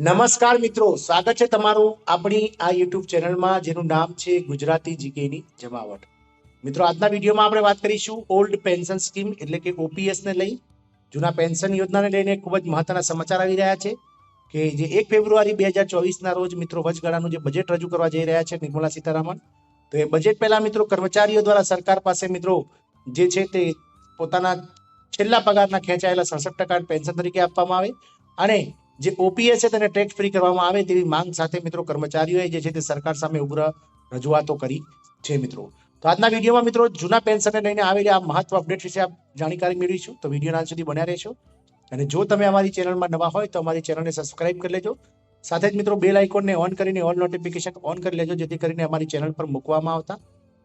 નમસ્કાર મિત્રો, સ્વાગત છે તમારું આપણી આ યુટ્યુબ ચેનલમાં, જેનું નામ છે ગુજરાતી જીકેની જમાવટ. મિત્રો, આજના વિડીયોમાં આપણે વાત કરીશું ઓલ્ડ પેન્શન સ્કીમ, એટલે કે ઓપીએસ ને લઈ. જૂના પેન્શન યોજનાને લઈને ખૂબ જ મહત્વના સમાચાર આવી રહ્યા છે કે જે એક ફેબ્રુઆરી બે હજાર ચોવીસના રોજ મિત્રો વચગાળાનું જે બજેટ રજૂ કરવા જઈ રહ્યા છે નિર્મલા સીતારામન, તો એ બજેટ પહેલા મિત્રો કર્મચારીઓ દ્વારા સરકાર પાસે મિત્રો જે છે તે પોતાના છેલ્લા પગારના ખેંચાયેલા સડસઠ ટકા પેન્શન તરીકે આપવામાં આવે. અને જે ઓપીએસ છે તેને ટેક્સ ફ્રી કરવામાં આવે તેવી માંગ સાથે મિત્રો કર્મચારીઓએ જે છે તે સરકાર સામે ઉગ્ર રજૂઆતો કરી છે મિત્રો. તો આજના વિડીયોમાં મિત્રો જૂના પેન્શનને લઈને આવેલી આ મહત્વ અપડેટ વિશે આપ જાણકારી મેળવીશું. તો વિડીયોના સુધી બન્યા રહેશો. અને જો તમે અમારી ચેનલમાં નવા હોય તો અમારી ચેનલને સબસ્ક્રાઇબ કરી લેજો. સાથે જ મિત્રો બેલ આઇકોનને ઓન કરીને ઓલ નોટિફિકેશન ઓન કરી લેજો, જેથી કરીને અમારી ચેનલ પર મૂકવામાં આવતા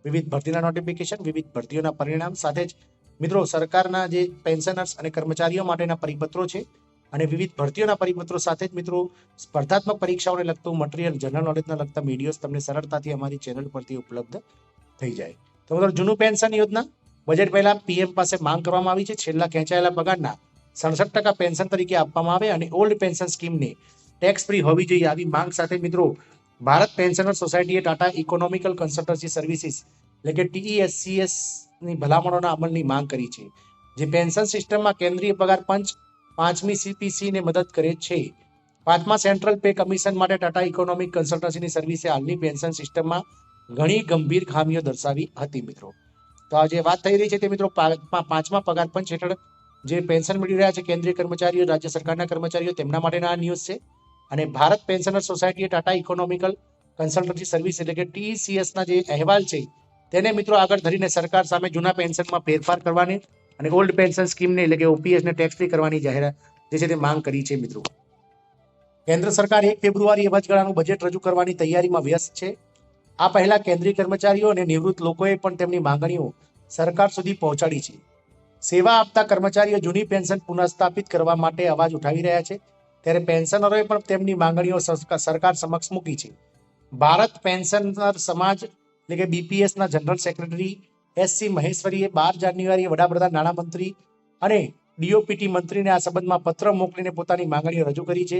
વિવિધ ભરતીના નોટિફિકેશન વિવિધ ભરતીઓના પરિણામ સાથે જ મિત્રો સરકારના જે પેન્શનર્સ અને કર્મચારીઓ માટેના પરિપત્રો છે અને વિવિધ ભરતીઓના પરિપત્રો સાથે જ મિત્રો સ્પર્ધાત્મક પરીક્ષાઓને લગતું મટીરિયલ જનરલ નોલેજના લગતા વિડીયોઝ તમને સરળતાથી અમારી ચેનલ પરથી ઉપલબ્ધ થઈ જાય. તો મિત્રો, જૂનું પેન્શન યોજના બજેટ પહેલા પીએમ પાસે માંગ કરવામાં આવી છે. છેલ્લા ખેંચાયેલા પગારના સડસઠ ટકા પેન્શન તરીકે આપવામાં આવે અને ઓલ્ડ પેન્શન સ્કીમને ટેક્સ ફ્રી હોવી જોઈએ આવી માંગ સાથે મિત્રો, ભારત પેન્શનર સોસાયટીએ ટાટા ઇકોનોમિકલ કન્સલ્ટન્સી સર્વિસીસ એટલે કે ટીઈએસસીએસની ભલામણોના અમલની માંગ કરી છે. જે પેન્શન સિસ્ટમમાં કેન્દ્રીય પગાર પંચ પાંચમી સીપીસી ને મદદ કરે છે. પાંચમા સેન્ટ્રલ પે કમિશન માટે ટાટા ઇકોનોમિક કન્સલ્ટન્સીની સર્વિસે હાલની પેન્શન સિસ્ટમમાં ઘણી ગંભીર ખામીઓ દર્શાવી હતી મિત્રો. તો આ જે વાત થઈ રહી છે તે મિત્રો પાંચમા પગાર પંચ હેઠળ જે પેન્શન મળી રહ્યા છે કેન્દ્રીય કર્મચારીઓ, રાજ્ય સરકારના કર્મચારીઓ, તેમના માટેના આ ન્યૂઝ છે. અને ભારત પેન્શનર સોસાયટીએ ટાટા ઇકોનોમિકલ કન્સલ્ટન્સી સર્વિસ એટલે કે ટીસીએસના જે અહેવાલ છે, તેને મિત્રો આગળ ધરીને સરકાર સામે જૂના પેન્શનમાં ફેરફાર કરવાની અને ઓલ્ડ પેન્શન સ્કીમને એટલે કે ઓપીએસ ને ટેક્સ ફ્રી કરવાની જાહેરાત જે છે તે માંગ કરી છે મિત્રો. કેન્દ્ર સરકાર એક ફેબ્રુઆરીએ વચગાળાનું બજેટ રજૂ કરવાની તૈયારીમાં વ્યસ્ત છે. આ પહેલા કેન્દ્રીય કર્મચારીઓ અને નિવૃત્ત લોકોએ પણ તેમની માંગણીઓ સરકાર સુધી પહોંચાડી છે. સેવા આપતા કર્મચારીઓ જૂની પેન્શન પુનઃસ્થાપિત કરવા માટે અવાજ ઉઠાવી રહ્યા છે. ત્યારે પેન્શનરોએ પણ તેમની માંગણીઓ સરકા- સરકાર સમક્ષ મૂકી છે. ભારત પેન્શનર સમાજ એટલે કે બીપીએસના જનરલ સેક્રેટરી એસ સી મહેશ્વરીએ બાર જાન્યુઆરીએ વડાપ્રધાન, નાણામંત્રી અને ડીઓપીટી મંત્રીને આ સંબંધમાં પત્ર મોકલીને પોતાની માંગણીઓ રજૂ કરી છે,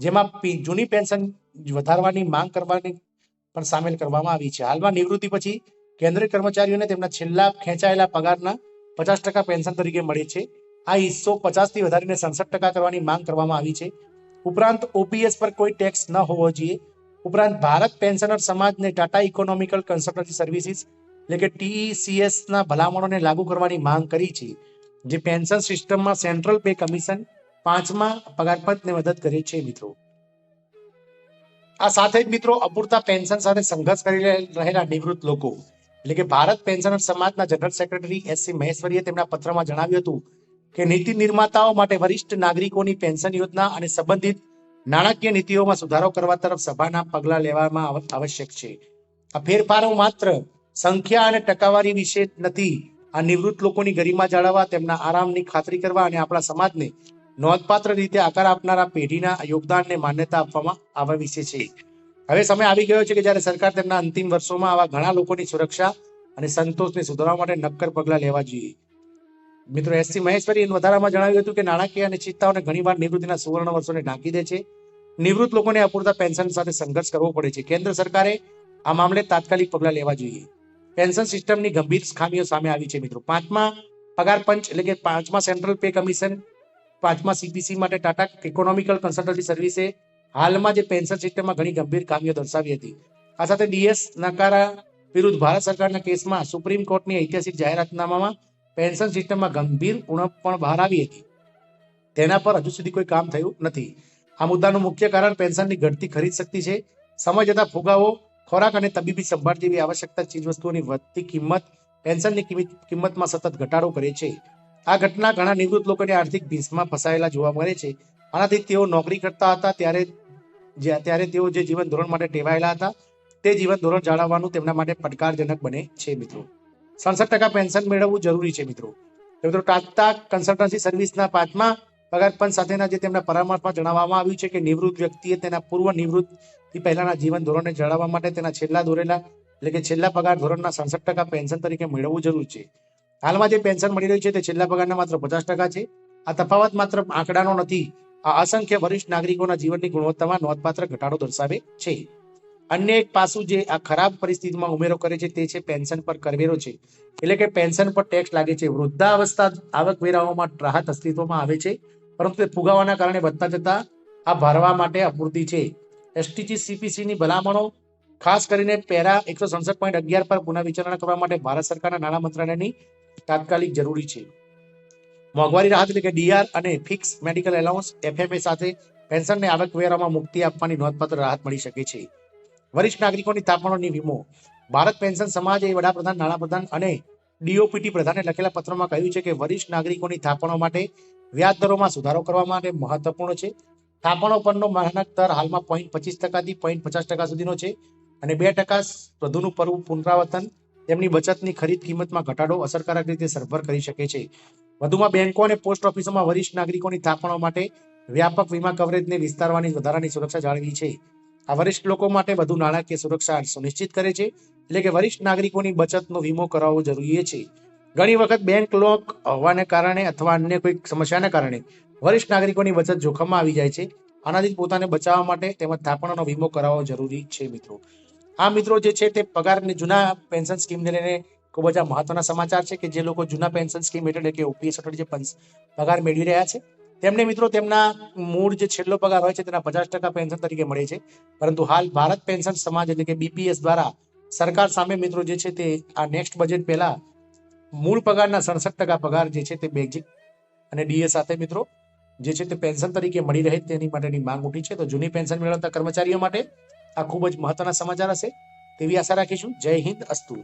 જેમાં જૂની પેન્શન વધારવાની માંગ કરવાની પણ સામેલ કરવામાં આવી છે. હાલમાં નિવૃત્તિ પછી કેન્દ્રીય કર્મચારીઓને તેમના છેલ્લા ખેંચાયેલા પગારના પચાસ ટકા પેન્શન તરીકે મળે છે. આ હિસ્સો પચાસથી વધારીને સડસઠ ટકા કરવાની માંગ કરવામાં આવી છે. ઉપરાંત ઓપીએસ પર કોઈ ટેક્સ ન હોવો જોઈએ. ઉપરાંત ભારત પેન્શનર સમાજને ટાટા ઇકોનોમિકલ કન્સલ્ટન્સી સર્વિસીસ એટલે કે ટીઈસીએસ ના ભલામણોને લાગુ કરવાની માંગ કરી છે, જે પેન્શન સિસ્ટમમાં સેન્ટ્રલ પે કમિશન પાંચમા પગારપંચને મદદ કરે છે મિત્રો. આ સાથે જ મિત્રો અપૂરતા પેન્શન સાથે સંઘર્ષ કરી રહેલા નિવૃત્ત લોકો. એટલે કે ભારત પેન્શનર સમાજના જનરલ સેક્રેટરી એસ સી મહેશ્વરીએ તેમના પત્રમાં જણાવ્યું હતું કે નીતિ નિર્માતાઓ માટે વરિષ્ઠ નાગરિકોની પેન્શન યોજના અને સંબંધિત નાણાકીય નીતિઓમાં સુધારો કરવા તરફ સભાના પગલાં લેવામાં આવશ્યક છે. આ ફેરફારો માત્ર સંખ્યા અને ટકાવારી વિશે નથી. આ નિવૃત્ત લોકોની ગરિમા જાળવવા, તેમના આરામની ખાતરી કરવા અને આપણા સમાજને નોંધપાત્ર રીતે આકાર આપનારા પેઢીના યોગદાનને માન્યતા આપવામાં આવવા વિશે છે. હવે સમય આવી ગયો છે કે જ્યારે સરકાર તેમના અંતિમ વર્ષોમાં આવા ઘણા લોકોની સુરક્ષા અને સંતોષને સુધારવા માટે નક્કર પગલાં લેવા જોઈએ. મિત્રો એસસી મહેશ્વરી વધારામાં જણાવ્યું હતું કે નાણાકીય અને ચિંતાઓને ઘણીવાર નિવૃત્તિના સુવર્ણ વર્ષોને ઢાંકી દે છે. નિવૃત્ત લોકોને અપૂરતા પેન્શન સાથે સંઘર્ષ કરવો પડે છે. કેન્દ્ર સરકારે આ મામલે તાત્કાલિક પગલાં લેવા જોઈએ. પેન્શન સિસ્ટમની ગંભીર ખામીઓ સામે આવી છે મિત્રો. પાંચમા, પગાર પંચ એટલે કે પાંચમા સેન્ટ્રલ પે કમિશન, પાંચમા સીપીસી માટે ટાટા ઇકોનોમિકલ કન્સલ્ટન્સી સર્વિસે હાલમાં જે પેન્શન સિસ્ટમમાં ઘણી ગંભીર ખામીઓ દર્શાવી હતી. આ સાથે ડીએસ નકારા વિરુદ્ધ ભારત સરકારના કેસમાં સુપ્રીમ કોર્ટની ઐતિહાસિક જાહેરાતનામામાં પેન્શન સિસ્ટમમાં ગંભીર ઉણપ પણ બહાર આવી હતી. તેના પર હજુ સુધી કોઈ કામ થયું નથી. આ મુદ્દાનું મુખ્ય કારણ પેન્શનની ઘટતી ખરીદ શક્તિ છે. સમય જતા ફુગાવો ખોરાક અને તબીબી સંભાળ જેવી આવશ્યકતા ચીજવસ્તુઓની વધતી કિંમત, પેન્શનની કિંમતમાં સતત ઘટાડો કરે છે. આ ઘટના ઘણા નિવૃત્ત લોકોને આર્થિક ભીંસમાં ફસાયેલા જોવા મળે છે. આનાથી તેઓ નોકરી કરતા હતા, ત્યારે ત્યારે તેઓ જે જીવન ધોરણ માટે ટેવાયેલા હતા, તે જીવન ધોરણ જાળવવાનું તેમના માટે પડકારજનક બને છે, મિત્રો. સડસઠ ટકા પેન્શન મેળવવું જરૂરી છે, મિત્રો. મિત્રો, ટાટા કન્સલ્ટન્સી સર્વિસના પાંચમા પગારપંચ સાથેના જે તેમના પરામર્શમાં જણાવવામાં આવ્યું છે કે નિવૃત્ત વ્યક્તિએ તેના પૂર્વ નિવૃત્તિ પહેલાના જીવન ધોરણને જાળવવા માટે તેના છેલ્લા દોરેલા એટલે કે છેલ્લા પગાર ધોરણના સડસઠ ટકા પેન્શન તરીકે મેળવવું જરૂરી છે. હાલમાં જે પેન્શન મળી રહ્યું છે તે છેલ્લા પગારના માત્ર પચાસ ટકા છે. આ તફાવત માત્ર આંકડાનો નથી. આ અસંખ્ય વરિષ્ઠ નાગરિકોના જીવનની ગુણવત્તામાં નોંધપાત્ર ઘટાડો દર્શાવે છે. અન્ય એક પાસું જે આ ખરાબ પરિસ્થિતિમાં ઉમેરો કરે છે તે છે પેન્શન પર કરવેરો છે. એટલે કે પેન્શન પર ટેક્સ લાગે છે. વૃદ્ધાવસ્થા આવકવેરાઓમાં રાહત અસ્તિત્વમાં આવે છે. પરંતુ તે ફુગાવાના કારણે વધતા જતા આ ભરવા માટે અપૂરતી છે. એસટીજી સીપીસી ની ભલામણો, ખાસ કરીને પેરા એકસો સડસઠ પોઈન્ટ અગિયાર પર પુનઃવિચારણા કરવા માટે ભારત સરકારના નાણાં મંત્રાલયની તાત્કાલિક જરૂરી છે. મોંઘવારી રાહત એટલે કે ડીઆર અને ફિક્સ મેડિકલ એલાઉન્સ એફએમએ સાથે પેન્શનને આવકવેરામાં મુક્તિ આપવાની નોંધપાત્ર રાહત મળી શકે છે. વરિષ્ઠ નાગરિકોની તાપણોની વીમો. ભારત પેન્શન સમાજે વડાપ્રધાન, નાણાપ્રધાન અને ડીઓપીટી પ્રધાને લખેલા પત્રમાં કહ્યું છે કે વરિષ્ઠ નાગરિકોની થાપણો માટે વ્યાજ દરોમાં સુધારો કરવા માટે મહત્વપૂર્ણ છે. થાપણો પરનો મહેનત દર હાલમાં પોઈન્ટ પચીસ ટકાથી પોઈન્ટ પચાસ ટકા સુધીનો છે અને બે ટકા વધુનું પરુ પુનરાવર્તન તેમની બચતની ખરીદ કિંમતમાં ઘટાડો અસરકારક રીતે સરભર કરી શકે છે. વધુમાં બેંકો અને પોસ્ટ ઓફિસોમાં વરિષ્ઠ નાગરિકોની થાપણો માટે વ્યાપક વીમા કવરેજને વિસ્તારવાની વધારાની સુરક્ષા જાળવી છે. આ વરિષ્ઠ લોકો માટે વધુ નાણાકીય સુરક્ષા સુનિશ્ચિત કરે છે. એટલે કે વરિષ્ઠ નાગરિકોની બચતનો વીમો કરાવવો જરૂરી છે. ઘણી વખત બેંક લોક હોવાને કારણે અથવા અન્ય કોઈ સમસ્યાને કારણે વરિષ્ઠ નાગરિકોની બચત જોખમમાં આવી જાય છે. આનાથી પોતાને બચાવવા માટે તેમજ થાપણનો વીમો કરાવવો જરૂરી છે મિત્રો. આ મિત્રો જે છે તે પગારની જૂના પેન્શન સ્કીમને લઈને ખૂબ જ મહત્વના સમાચાર છે કે જે લોકો જૂના પેન્શન સ્કીમ હેઠળ કે ઓપીએસ હેઠળ જે પગાર મેળવી રહ્યા છે. તેમને મિત્રો તેમના મૂળ જે છેલ્લો પગાર હોય છે તેના પચાસ ટકા પેન્શન તરીકે મળે છે. પરંતુ હાલ ભારત પેન્શન સમાજ એટલે કે બીપીએસ દ્વારા સરકાર સામે મિત્રો જે છે તે આ નેક્સ્ટ બજેટ પહેલા મૂળ પગારના સડસઠ ટકા પગાર જે છે તે બેઝિક અને ડીએ સાથે મિત્રો, જે છે તે પેન્શન તરીકે મળી રહે તેની માટેની માંગ ઉઠી છે. તો જૂની પેન્શન મેળવતા કર્મચારીઓ માટે આ ખૂબ જ મહત્વના સમાચાર હશે. તેવી આશા રાખીશું. જય હિન્દ, અસ્તુ.